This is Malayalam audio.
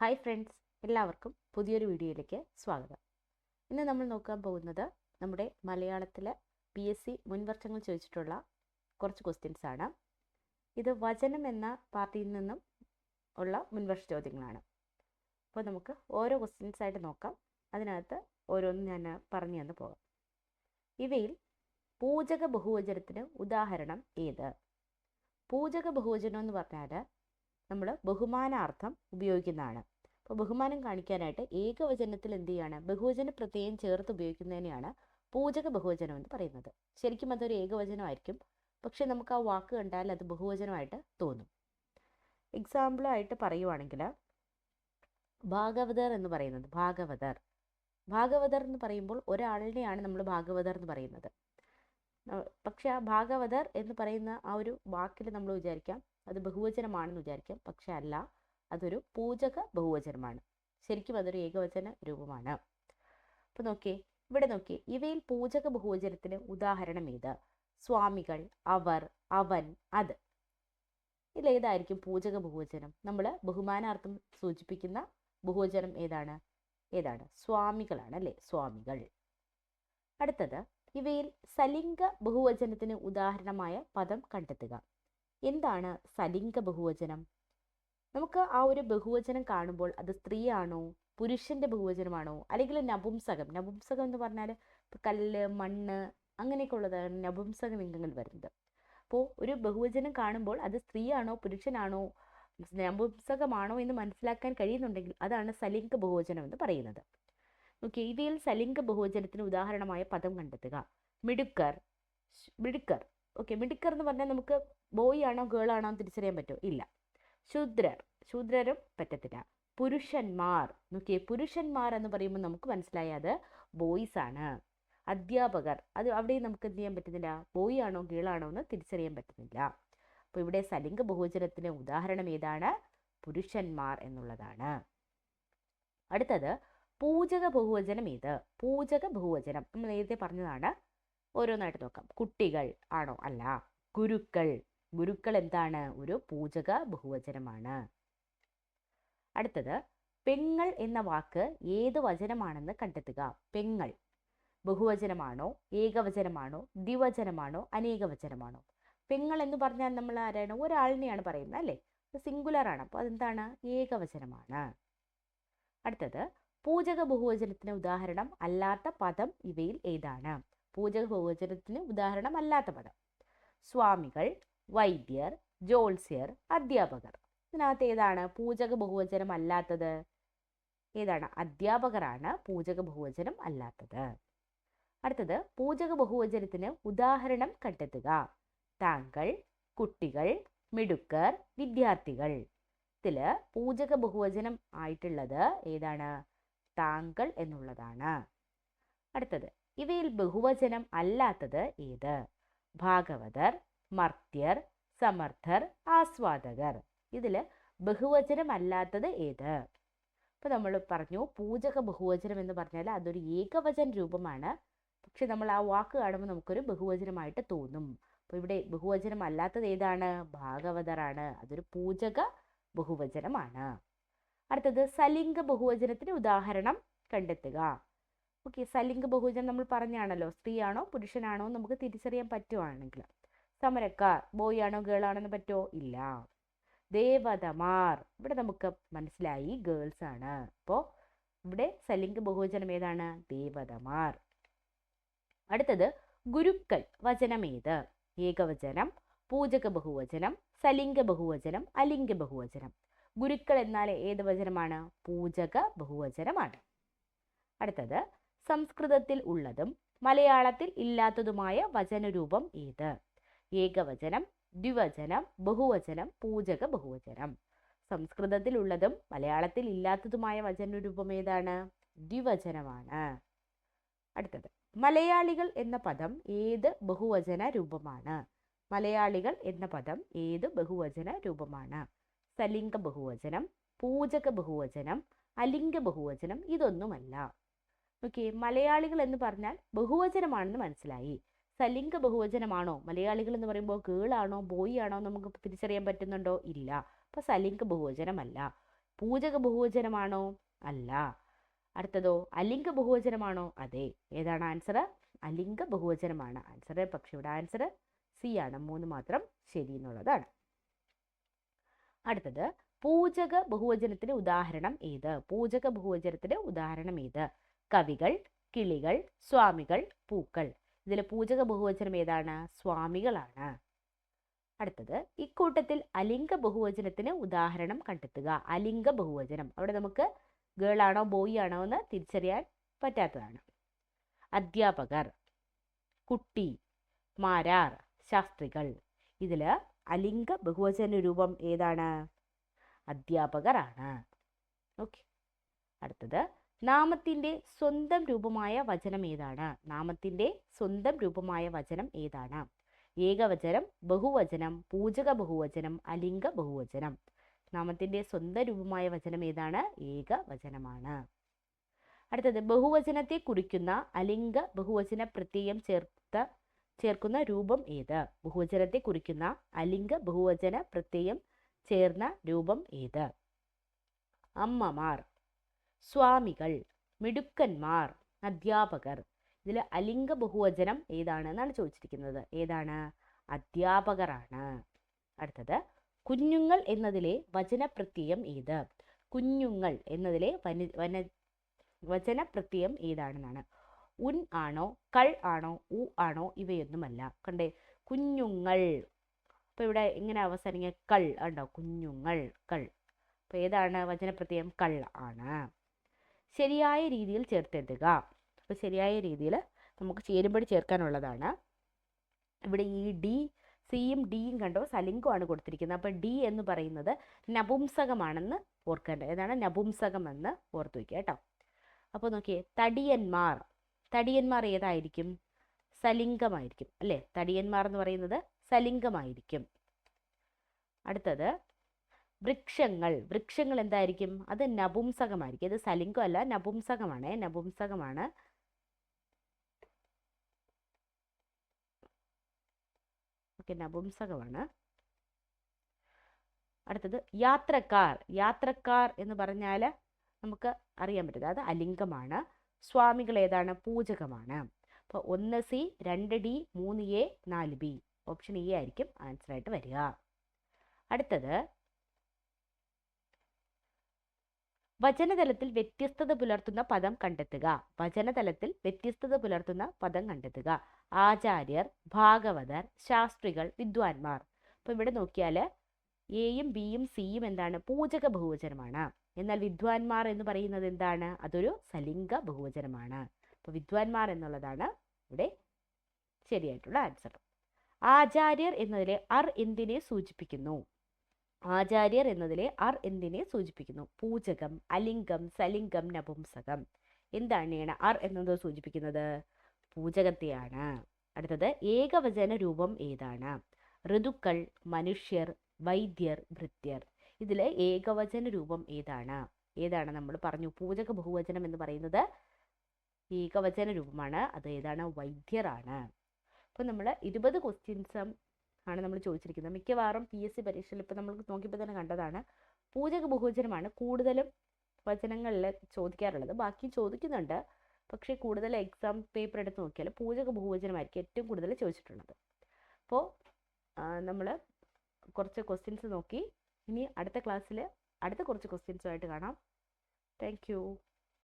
ഹായ് ഫ്രണ്ട്സ് എല്ലാവർക്കും പുതിയൊരു വീഡിയോയിലേക്ക് സ്വാഗതം. ഇന്ന് നമ്മൾ നോക്കാൻ പോകുന്നത് നമ്മുടെ മലയാളത്തിലെ പി എസ് സി മുൻവർഷങ്ങൾ ചോദിച്ചിട്ടുള്ള കുറച്ച് ക്വസ്റ്റ്യൻസ് ആണ്. ഇത് വചനം എന്ന പാർട്ടിയിൽ നിന്നും ഉള്ള മുൻവർഷ ചോദ്യങ്ങളാണ്. അപ്പോൾ നമുക്ക് ഓരോ ക്വസ്റ്റ്യൻസ് ആയിട്ട് നോക്കാം. അതിനകത്ത് ഓരോന്നും ഞാൻ പറഞ്ഞു തന്നു പോകാം. ഇവയിൽ പൂജക ബഹുവചനത്തിന് ഉദാഹരണം ഏത്? പൂജക ബഹുവചനം എന്ന് പറഞ്ഞാൽ നമ്മൾ ബഹുമാനാർത്ഥം ഉപയോഗിക്കുന്നതാണ്. അപ്പോൾ ബഹുമാനം കാണിക്കാനായിട്ട് ഏകവചനത്തിൽ എന്ത് ചെയ്യാണ്? ബഹുവചന പ്രത്യയം ചേർത്ത് ഉപയോഗിക്കുന്നതിനെയാണ് പൂജക ബഹുവചനം എന്ന് പറയുന്നത്. ശരിക്കും അതൊരു ഏകവചനമായിരിക്കും. പക്ഷെ നമുക്ക് ആ വാക്ക് കണ്ടാൽ അത് ബഹുവചനമായിട്ട് തോന്നും. എക്സാമ്പിളായിട്ട് പറയുവാണെങ്കിൽ ഭാഗവതർ എന്ന് പറയുന്നത് ഭാഗവതർ. ഭാഗവതർ എന്ന് പറയുമ്പോൾ ഒരാളിനെയാണ് നമ്മൾ ഭാഗവതർ എന്ന് പറയുന്നത്. പക്ഷെ ആ ഭാഗവതർ എന്ന് പറയുന്ന ആ ഒരു വാക്കിൽ നമ്മൾ വിചാരിക്കാം അത് ബഹുവചനമാണെന്ന് വിചാരിക്കാം. പക്ഷെ അല്ല. അതൊരു പൂജക ബഹുവചനമാണ്. ശരിക്കും അതൊരു ഏകവചന രൂപമാണ്. അപ്പോൾ നോക്കിയേ ഇവിടെ നോക്കിയേ ഇവയിൽ പൂജക ബഹുവചനത്തിന് ഉദാഹരണം ഏത്? സ്വാമികൾ അവർ അവൻ അത്. ഇതിലേതായിരിക്കും പൂജക ബഹുവചനം? നമ്മൾ ബഹുമാനാർത്ഥം സൂചിപ്പിക്കുന്ന ബഹുവചനം ഏതാണ്? ഏതാണ്? സ്വാമികളാണ് അല്ലേ? സ്വാമികൾ. അടുത്തത് ഇവയിൽ സലിംഗ ബഹുവചനത്തിന് ഉദാഹരണമായ പദം കണ്ടെത്തുക. എന്താണ് സലിംഗ ബഹുവചനം? നമുക്ക് ആ ഒരു ബഹുവചനം കാണുമ്പോൾ അത് സ്ത്രീയാണോ പുരുഷന്റെ ബഹുവചനമാണോ അല്ലെങ്കിൽ നപുംസകം? നപുംസകം എന്ന് പറഞ്ഞാൽ കല്ല് മണ്ണ് അങ്ങനെയൊക്കെ ഉള്ളതാണ് നപുംസക ലിംഗങ്ങൾ വരുന്നത്. അപ്പോൾ ഒരു ബഹുവചനം കാണുമ്പോൾ അത് സ്ത്രീയാണോ പുരുഷനാണോ നപുംസകമാണോ എന്ന് മനസ്സിലാക്കാൻ കഴിയുന്നുണ്ടെങ്കിൽ അതാണ് സലിംഗ ബഹുവചനം എന്ന് പറയുന്നത്. ഓക്കെ ഇവയിൽ സലിംഗ ബഹുവചനത്തിന് ഉദാഹരണമായ പദം കണ്ടെത്തുക. മിടുക്കർ. മിടുക്കർ. ഓക്കെ മിടുക്കർ എന്ന് പറഞ്ഞാൽ നമുക്ക് ബോയ് ആണോ ഗേൾ ആണോ തിരിച്ചറിയാൻ പറ്റുമോ? ഇല്ല. ശൂദ്രർ ശൂദ്രരും പറ്റത്തില്ല. പുരുഷന്മാർ നോക്കിയേ പുരുഷന്മാർ എന്ന് പറയുമ്പോൾ നമുക്ക് മനസ്സിലായ അത് ബോയ്സ് ആണ്. അധ്യാപകർ അത് അവിടെയും നമുക്ക് എന്ത് ചെയ്യാൻ പറ്റുന്നില്ല? ബോയ് ആണോ ഗേളാണോ എന്ന് തിരിച്ചറിയാൻ പറ്റുന്നില്ല. അപ്പോൾ ഇവിടെ സലിംഗ ബഹുവചനത്തിന് ഉദാഹരണം ഏതാണ്? പുരുഷന്മാർ എന്നുള്ളതാണ്. അടുത്തത് പൂജക ബഹുവചനം ഏത്? പൂജക ബഹുവചനം. നമ്മൾ നേരത്തെ പറഞ്ഞതാണ് ഓരോന്നായിട്ട് നോക്കാം. കുട്ടികൾ ആണോ? അല്ല. ഗുരുക്കൾ. ഗുരുക്കൾ എന്താണ് ഒരു പൂജക ബഹുവചനമാണ്. അടുത്തത് പെങ്ങൾ എന്ന വാക്ക് ഏത് വചനമാണെന്ന് കണ്ടെത്തുക. പെങ്ങൾ ബഹുവചനമാണോ ഏകവചനമാണോ ദ്വിവചനമാണോ അനേകവചനമാണോ? പെങ്ങൾ എന്ന് പറഞ്ഞാൽ നമ്മൾ ആരാണ്? ഒരാളിനെയാണ് പറയുന്നത് അല്ലേ? സിംഗുലർ ആണ്. അപ്പോൾ അതെന്താണ്? ഏകവചനമാണ്. അടുത്തത് പൂജക ബഹുവചനത്തിന് ഉദാഹരണം അല്ലാത്ത പദം ഇവയിൽ ഏതാണ്? പൂജക ബഹുവചനത്തിന് ഉദാഹരണം അല്ലാത്ത പദം. സ്വാമികൾ വൈദ്യർ ജോത്സ്യർ അധ്യാപകർ. ഇതിനകത്ത് ഏതാണ്? പൂജക ബഹുവചനം അല്ലാത്തത്. ഏതാണ്? അധ്യാപകരാണ് പൂജക ബഹുവചനം അല്ലാത്തത്. അടുത്തത് പൂജക ബഹുവചനത്തിന് ഉദാഹരണം കണ്ടെത്തുക. താങ്കൾ കുട്ടികൾ മിടുക്കർ വിദ്യാർത്ഥികൾ. ഇതിൽ പൂജക ബഹുവചനം ആയിട്ടുള്ളത് ഏതാണ്? താങ്കൾ എന്നുള്ളതാണ്. അടുത്തത് ഇവയിൽ ബഹുവചനം അല്ലാത്തത് ഏത്? ഭാഗവതർ മർത്യർ സമർത്ഥർ ആസ്വാദകർ. ഇതിൽ ബഹുവചനം അല്ലാത്തത് ഏത്? ഇപ്പോൾ നമ്മൾ പറഞ്ഞു പൂജക ബഹുവചനം എന്ന് പറഞ്ഞാൽ അതൊരു ഏകവചന രൂപമാണ്. പക്ഷെ നമ്മൾ ആ വാക്ക് കാണുമ്പോൾ നമുക്കൊരു ബഹുവചനമായിട്ട് തോന്നും. അപ്പോൾ ഇവിടെ ബഹുവചനം അല്ലാത്തത് ഏതാണ്? ഭാഗവതറാണ്. അതൊരു പൂജക ബഹുവചനമാണ്. അടുത്തത് സലിംഗ ബഹുവചനത്തിന് ഉദാഹരണം കണ്ടെത്തുക. ഓക്കെ സലിംഗ ബഹുവചനം നമ്മൾ പറഞ്ഞാണല്ലോ. സ്ത്രീയാണോ പുരുഷനാണോ നമുക്ക് തിരിച്ചറിയാൻ പറ്റുവാണെങ്കിൽ. സമരക്കാർ ബോയ് ആണോ ഗേൾ ആണോ എന്ന് പറ്റുമോ ഇല്ല. ദേവതമാർ. ഇവിടെ നമുക്ക് മനസ്സിലായി ഗേൾസ് ആണ്. അപ്പോൾ ഇവിടെ സലിംഗ ബഹുവചനം ഏതാണ്? ദേവതമാർ. അടുത്തത് ഗുരുക്കൾ വചനം ഏത്? ഏകവചനം പൂജക ബഹുവചനം സലിംഗ ബഹുവചനം അലിംഗ ബഹുവചനം. ഗുരുക്കൾ എന്നാൽ ഏത് വചനമാണ്? പൂജക ബഹുവചനമാണ്. അടുത്തത് സംസ്കൃതത്തിൽ ഉള്ളതും മലയാളത്തിൽ ഇല്ലാത്തതുമായ വചനരൂപം ഏത്? ഏകവചനം ദ്വിവചനം ബഹുവചനം പൂജക ബഹുവചനം. സംസ്കൃതത്തിലുള്ളതും മലയാളത്തിൽ ഇല്ലാത്തതുമായ വചനരൂപം ഏതാണ്? ദ്വിവചനമാണ്. അടുത്തത്. മലയാളികൾ എന്ന പദം ഏത് ബഹുവചന രൂപമാണ് മലയാളികൾ എന്ന പദം ഏത് ബഹുവചന രൂപമാണ് സലിംഗ ബഹുവചനം പൂജക ബഹുവചനം അലിംഗ ബഹുവചനം ഇതൊന്നുമല്ല. ഓക്കെ മലയാളികൾ എന്ന് പറഞ്ഞാൽ ബഹുവചനമാണെന്ന് മനസ്സിലായി. സലിംഗ ബഹുവചനമാണോ? മലയാളികൾ എന്ന് പറയുമ്പോൾ ഗേൾ ആണോ ബോയ് ആണോ നമുക്ക് തിരിച്ചറിയാൻ പറ്റുന്നുണ്ടോ? ഇല്ല. അപ്പോൾ സലിംഗ ബഹുവചനമല്ല. പൂജക ബഹുവചനമാണോ? അല്ല. അടുത്തതോ അലിംഗ ബഹുവചനമാണോ? അതെ. ഏതാണ് ആൻസർ അലിംഗ ബഹുവചനമാണ്. ആൻസർ പക്ഷെ ഇവിടെ ആൻസർ സി ആണ്. മൂന്ന് മാത്രം ശരി എന്നുള്ളതാണ്. അടുത്തത് പൂജക ബഹുവചനത്തിന് ഉദാഹരണം ഏത്? പൂജക ബഹുവചനത്തിന് ഉദാഹരണം ഏത്? കവികൾ കിളികൾ സ്വാമികൾ പൂക്കൾ. ഇതിലെ പൂജക ബഹുവചനം ഏതാണ്? സ്വാമികളാണ്. അടുത്തത് ഇക്കൂട്ടത്തിൽ അലിംഗ ബഹുവചനത്തിന് ഉദാഹരണം കണ്ടെത്തുക. അലിംഗ ബഹുവചനം. അവിടെ നമുക്ക് ഗേൾ ആണോ ബോയ് ആണോ എന്ന് തിരിച്ചറിയാൻ പറ്റാത്തതാണ്. അധ്യാപകർ കുട്ടി മാരാർ ശാസ്ത്രികൾ. ഇതിൽ അലിംഗ ബഹുവചന രൂപം ഏതാണ്? അധ്യാപകരാണ്. ഓക്കെ. അടുത്തത് നാമത്തിന്റെ സ്വന്തം രൂപമായ വചനം ഏതാണ്? നാമത്തിന്റെ സ്വന്തം രൂപമായ വചനം ഏതാണ്? ഏകവചനം ബഹുവചനം പൂജക ബഹുവചനം അലിംഗ ബഹുവചനം. നാമത്തിന്റെ സ്വന്തം രൂപമായ വചനം ഏതാണ്? ഏകവചനമാണ്. അടുത്തത് ബഹുവചനത്തെ കുറിക്കുന്ന അലിംഗ ബഹുവചന പ്രത്യയം ചേർത്ത ചേർക്കുന്ന രൂപം ഏത്? ബഹുവചനത്തെ കുറിക്കുന്ന അലിംഗ ബഹുവചന പ്രത്യയം ചേർന്ന രൂപം ഏത്? അമ്മമാർ. സ്വാമികൾ മിടുക്കന്മാർ അധ്യാപകർ. ഇതിൽ അലിംഗ ബഹുവചനം ഏതാണ് എന്നാണ് ചോദിച്ചിരിക്കുന്നത്. ഏതാണ്? അധ്യാപകരാണ്. അടുത്തത് കുഞ്ഞുങ്ങൾ എന്നതിലെ വചനപ്രത്യയം ഏത്? കുഞ്ഞുങ്ങൾ എന്നതിലെ വന വന വചനപ്രത്യയം ഏതാണെന്നാണ്. ഉൻ ആണോ കൾ ആണോ ഉ ആണോ ഇവയൊന്നുമല്ല. കണ്ടേ കുഞ്ഞുങ്ങൾ. അപ്പോൾ ഇവിടെ ഇങ്ങനെ അവസാനിക്കുക? കൾ ഉണ്ടോ കുഞ്ഞുങ്ങൾ കൾ. അപ്പോൾ ഏതാണ് വചനപ്രത്യയം? കൾ ആണ്. ശരിയായ രീതിയിൽ ചേർത്തെടുക്കുക അപ്പോൾ ശരിയായ രീതിയിൽ നമുക്ക് ചേരുമ്പടി ചേർക്കാനുള്ളതാണ്. ഇവിടെ ഈ ഡി സിയും ഡിയും കണ്ടോ സലിംഗമാണ് കൊടുത്തിരിക്കുന്നത്. അപ്പോൾ ഡി എന്ന് പറയുന്നത് നപുംസകമാണെന്ന് ഓർക്കേണ്ടത് ഏതാണ്? നപുംസകം എന്ന് ഓർത്തു വയ്ക്കുക കേട്ടോ. അപ്പോൾ നോക്കിയേ തടിയന്മാർ. തടിയന്മാർ ഏതായിരിക്കും? സലിംഗമായിരിക്കും. അല്ലേ? തടിയന്മാർ എന്ന് പറയുന്നത് സലിംഗമായിരിക്കും. അടുത്തത് വൃക്ഷങ്ങൾ. വൃക്ഷങ്ങൾ എന്തായിരിക്കും? അത് നപുംസകമായിരിക്കും. ഇത് സലിംഗമല്ല നപുംസകമാണ്. നപുംസകമാണ്. ഓക്കെ നപുംസകമാണ്. അടുത്തത് യാത്രക്കാർ. യാത്രക്കാർ എന്ന് പറഞ്ഞാൽ നമുക്ക് അറിയാൻ പറ്റുന്നത് അത് അലിംഗമാണ്. സ്വാമികൾ ഏതാണ്? പൂജകമാണ്. അപ്പോൾ ഒന്ന് സി രണ്ട് ഡി മൂന്ന് എ നാല് ബി. ഓപ്ഷൻ എ ആയിരിക്കും ആൻസർ ആയിട്ട് വരിക. അടുത്തത് വചനതലത്തിൽ വ്യത്യസ്തത പുലർത്തുന്ന പദം കണ്ടെത്തുക. വചനതലത്തിൽ വ്യത്യസ്തത പുലർത്തുന്ന പദം കണ്ടെത്തുക. ആചാര്യർ ഭാഗവതർ ശാസ്ത്രികൾ വിദ്വാൻമാർ. അപ്പോൾ ഇവിടെ നോക്കിയാൽ എയും ബിയും സിയും എന്താണ്? പൂജക ബഹുവചനമാണ്. എന്നാൽ വിദ്വാൻമാർ എന്ന് പറയുന്നത് എന്താണ്? അതൊരു സലിംഗ ബഹുവചനമാണ്. അപ്പോൾ വിദ്വാൻമാർ എന്നുള്ളതാണ് ഇവിടെ ശരിയായിട്ടുള്ള ആൻസർ ആചാര്യർ എന്നതിലെ അർ എന്തിനെ സൂചിപ്പിക്കുന്നു? ആചാര്യർ എന്നതിലെ ആർ എന്തിനെ സൂചിപ്പിക്കുന്നു? പൂജകം അലിംഗം സലിംഗം നപുംസകം. എന്താണ് അർ എന്നത് സൂചിപ്പിക്കുന്നത്? പൂജകത്തെയാണ്. അടുത്തത് ഏകവചന രൂപം ഏതാണ്? ഋതുക്കൾ മനുഷ്യർ വൈദ്യർ ഭൃത്യർ. ഇതിൽ ഏകവചന രൂപം ഏതാണ്? ഏതാണ് നമ്മൾ പറഞ്ഞു പൂജക ബഹുവചനം എന്ന് പറയുന്നത്? ഏകവചന രൂപമാണ്. അത് ഏതാണ്? വൈദ്യറാണ് അപ്പോൾ നമ്മൾ ഇരുപത് ക്വസ്റ്റ്യൻസും ആണ് നമ്മൾ ചോദിച്ചിരിക്കുന്നത്. മിക്കവാറും പി എസ് സി പരീക്ഷയിൽ ഇപ്പോൾ നമ്മൾ നോക്കിയപ്പോൾ തന്നെ കണ്ടതാണ്. പൂജക ബഹുവചനമാണ് കൂടുതലും വചനങ്ങളിൽ ചോദിക്കാറുള്ളത്. ബാക്കി ചോദിക്കുന്നുണ്ട്. പക്ഷേ കൂടുതൽ എക്സാം പേപ്പർ എടുത്ത് നോക്കിയാൽ പൂജക ബഹുവചനമായിരിക്കും ഏറ്റവും കൂടുതൽ ചോദിച്ചിട്ടുള്ളത്. അപ്പോൾ നമ്മൾ കുറച്ച് ക്വസ്റ്റ്യൻസ് നോക്കി. ഇനി അടുത്ത ക്ലാസ്സിൽ അടുത്ത കുറച്ച് ക്വസ്റ്റ്യൻസുമായിട്ട് കാണാം. താങ്ക്